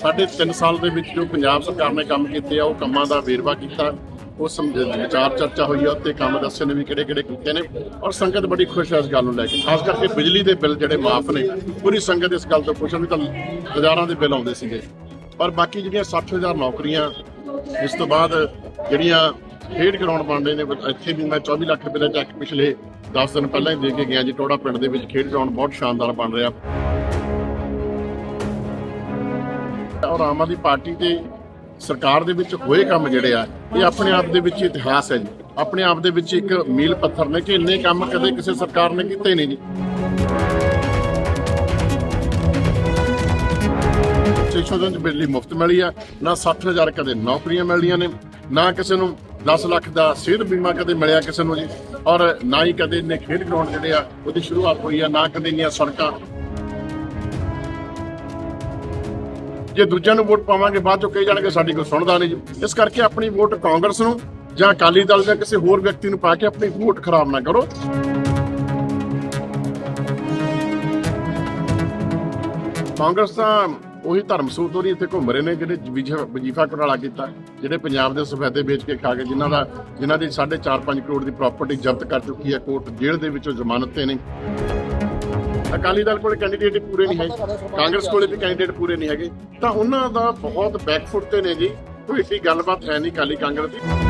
ਸਾਢੇ 3 ਸਾਲ ਦੇ ਵਿੱਚ ਜੋ ਪੰਜਾਬ ਸਰਕਾਰ ਨੇ ਕੰਮ ਕੀਤੇ ਆ, ਉਹ ਕੰਮਾਂ ਦਾ ਵੇਰਵਾ ਕੀਤਾ। ਉਹ ਸਮਝ ਵਿਚਾਰ ਚਰਚਾ ਹੋਈ ਆ ਤੇ ਕੰਮ ਦੱਸੇ ਨੇ ਵੀ ਕਿਹੜੇ ਕਿਹੜੇ ਕੀਤੇ ਨੇ। ਔਰ ਸੰਗਤ ਬੜੀ ਖੁਸ਼ ਹੈ ਇਸ ਗੱਲ ਨੂੰ ਲੈ ਕੇ। ਖਾਸ ਕਰਕੇ ਬਿਜਲੀ ਦੇ ਬਿੱਲ ਜਿਹੜੇ ਮਾਫ ਨੇ, ਪੂਰੀ ਸੰਗਤ ਇਸ ਗੱਲ ਤੋਂ ਖੁਸ਼ ਹੈ ਵੀ ਤਾਂ ਹਜ਼ਾਰਾਂ ਦੇ ਬਿੱਲ ਆਉਂਦੇ ਸੀਗੇ। ਪਰ ਬਾਕੀ ਜਿਹੜੀਆਂ 60000 ਨੌਕਰੀਆਂ, ਇਸ ਤੋਂ ਬਾਅਦ ਜਿਹੜੀਆਂ ਖੇਡ ਗਰਾਊਂਡ ਬਣਦੇ ਨੇ ਇੱਥੇ ਵੀ ਮੈਂ 24 ਲੱਖ ਰੁਪਏ ਦਾ ਚੈੱਕ ਪਿਛਲੇ 10 ਦਿਨ ਪਹਿਲਾਂ ਹੀ ਦੇ ਕੇ ਗਿਆ ਜੀ। ਟੋੜਾ ਪਿੰਡ ਦੇ ਵਿੱਚ ਖੇਡ ਗਰਾਊਂਡ ਬਹੁਤ ਸ਼ਾਨਦਾਰ ਬਣ ਰਿਹਾ। ਔਰ ਆਮ ਆਦਮੀ ਪਾਰਟੀ ਤੇ ਸਰਕਾਰ ਦੇ ਵਿੱਚ ਹੋਏ ਕੰਮ ਜਿਹੜੇ ਆ, ਇਹ ਆਪਣੇ ਆਪ ਦੇ ਵਿੱਚ ਇਤਿਹਾਸ ਹੈ ਜੀ। ਆਪਣੇ ਆਪ ਦੇ ਵਿੱਚ ਇੱਕ ਮੀਲ ਪੱਥਰ ਨੇ ਕਿ ਇੰਨੇ ਕੰਮ ਕਦੇ ਕਿਸੇ ਸਰਕਾਰ ਨੇ ਕੀਤੇ ਨਹੀਂ ਜੀ। 600 ਚ ਬਿਜਲੀ ਮੁਫਤ ਮਿਲੀ ਆ, ਨਾ 60000 ਕਦੇ ਨੌਕਰੀਆਂ ਮਿਲਦੀਆਂ ਨੇ, ਨਾ ਕਿਸੇ ਨੂੰ 10 ਲੱਖ ਦਾ ਸਿਹਤ ਬੀਮਾ ਕਦੇ ਮਿਲਿਆ ਕਿਸੇ ਨੂੰ ਜੀ। ਔਰ ਨਾ ਹੀ ਕਦੇ ਇੰਨੇ ਖੇਡ ਗਰਾਊਂਡ ਜਿਹੜੇ ਆ, ਉਹਦੀ ਸ਼ੁਰੂਆਤ ਹੋਈ ਆ, ਨਾ ਕਦੇ ਇੰਨੀਆਂ ਸੜਕਾਂ ਜੇ ਦੂਜਿਆਂ ਨੂੰ ਵੋਟ ਪਾਵਾਂਗੇ, ਬਾਅਦ ਚੋਂ ਕਹੀ ਜਾਣਗੇ, ਸਾਡੀ ਕੋਈ ਸੁਣਦਾ ਨਹੀਂ ਜੀ। ਇਸ ਕਰਕੇ ਆਪਣੀ ਵੋਟ ਕਾਂਗਰਸ ਨੂੰ ਜਾਂ ਅਕਾਲੀ ਦਲ ਜਾਂ ਕਿਸੇ ਹੋਰ ਵਿਅਕਤੀ ਨੂੰ ਪਾ ਕੇ ਆਪਣੀ ਵੋਟ ਖਰਾਬ ਨਾ ਕਰੋ। ਕਾਂਗਰਸ ਤਾਂ ਉਹੀ ਧਰਮ ਸੂਤਰੀ ਇੱਥੇ ਘੁੰਮ ਰਹੇ ਨੇ, ਜਿਹੜੇ ਵਜੀਫਾ ਘੁਟਾਲਾ ਕੀਤਾ, ਜਿਹੜੇ ਪੰਜਾਬ ਦੇ ਸਫੈਦੇ ਵੇਚ ਕੇ ਖਾ ਕੇ ਜਿਨ੍ਹਾਂ ਦਾ, ਜਿਨ੍ਹਾਂ ਦੀ 4.5 ਕਰੋੜ ਦੀ ਪ੍ਰਾਪਰਟੀ ਜ਼ਬਤ ਕਰ ਚੁੱਕੀ ਹੈ, ਕੋਰਟ ਜੇਲ੍ਹ ਦੇ ਵਿੱਚੋਂ ਜ਼ਮਾਨਤ ਤੇ ਨੇ। ਅਕਾਲੀ ਦਲ ਕੋਲੇ ਕੈਂਡੀਡੇਟ ਪੂਰੇ ਨਹੀਂ ਹੈ ਕਾਂਗਰਸ ਕੋਲੇ ਵੀ ਕੈਂਡੀਡੇਟ ਪੂਰੇ ਨਹੀਂ ਹੈਗੇ। ਤਾਂ ਉਹਨਾਂ ਦਾ ਬਹੁਤ ਬੈਕਫੁੱਟ ਤੇ ਨੇ ਜੀ। ਕੋਈ ਏਡੀ ਗੱਲਬਾਤ ਹੈ ਨਹੀਂ ਅਕਾਲੀ ਕਾਂਗਰਸ ਦੀ।